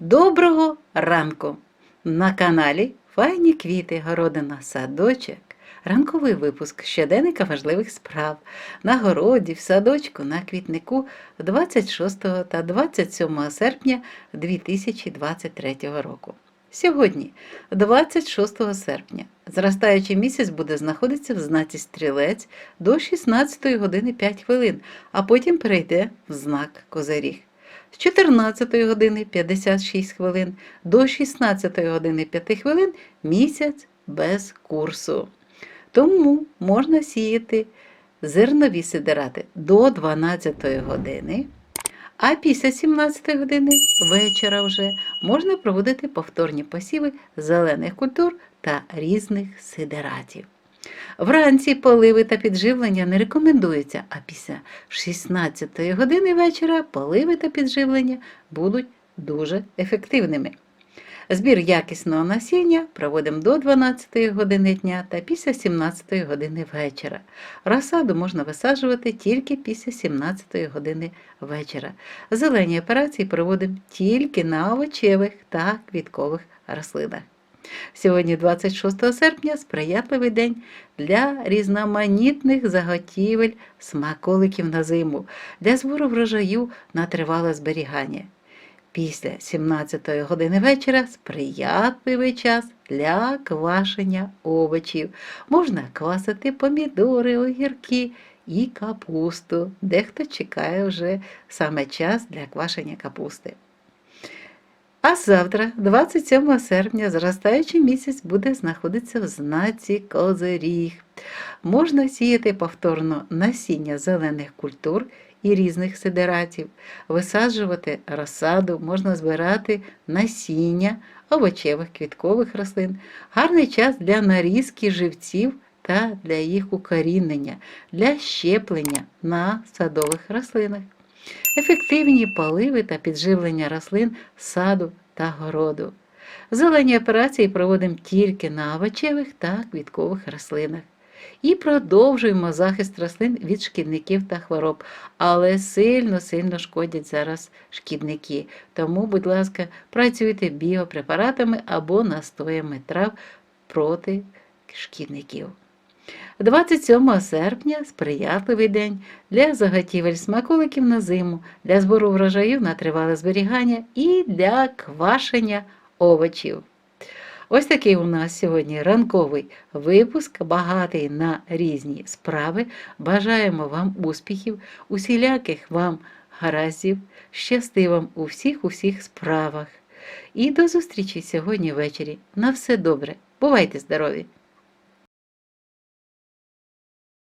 Доброго ранку! На каналі Файні квіти, городина, садочок. Ранковий випуск щоденника важливих справ на городі, в садочку, на квітнику 26 та 27 серпня 2023 року. Сьогодні, 26 серпня, зростаючий місяць буде знаходитися в знаці стрілець до 16 години 5 хвилин, а потім перейде в знак Козиріг. З 14 години 56 хвилин до 16 години 5 хвилин місяць без курсу. Тому можна сіяти зернові сидирати до 12 години, а після 17 години вечора вже можна проводити повторні посіви зелених культур та різних сидератів. Вранці поливи та підживлення не рекомендуються, а після 16 години вечора поливи та підживлення будуть дуже ефективними. Збір якісного насіння проводимо до 12 години дня та після 17 години вечора. Розсаду можна висаджувати тільки після 17 години вечора. Зелені операції проводимо тільки на овочевих та квіткових рослинах. Сьогодні, 26 серпня, сприятливий день для різноманітних заготівель смаколиків на зиму, для збору врожаю на тривале зберігання. Після 17 години вечора сприятливий час для квашення овочів. Можна квасити помідори, огірки і капусту. Дехто чекає вже саме час для квашення капусти. А завтра, 27 серпня, зростаючий місяць буде знаходитися в знаці Козиріг. Можна сіяти повторно насіння зелених культур і різних сидератів, висаджувати розсаду, можна збирати насіння овочевих квіткових рослин, гарний час для нарізки живців та для їх укорінення, для щеплення на садових рослинах ефективні поливи та підживлення рослин саду та городу. Зелені операції проводимо тільки на овочевих та квіткових рослинах. І продовжуємо захист рослин від шкідників та хвороб, але сильно-сильно шкодять зараз шкідники. Тому, будь ласка, працюйте біопрепаратами або настоями трав проти шкідників. 27 серпня сприятливий день для заготівель смаколиків на зиму, для збору врожаю на тривале зберігання і для квашення овочів. Ось такий у нас сьогодні ранковий випуск, багатий на різні справи. Бажаємо вам успіхів, усіляких вам гараздів, щасти вам у всіх усіх справах. І до зустрічі сьогодні ввечері. На все добре. Бувайте здорові!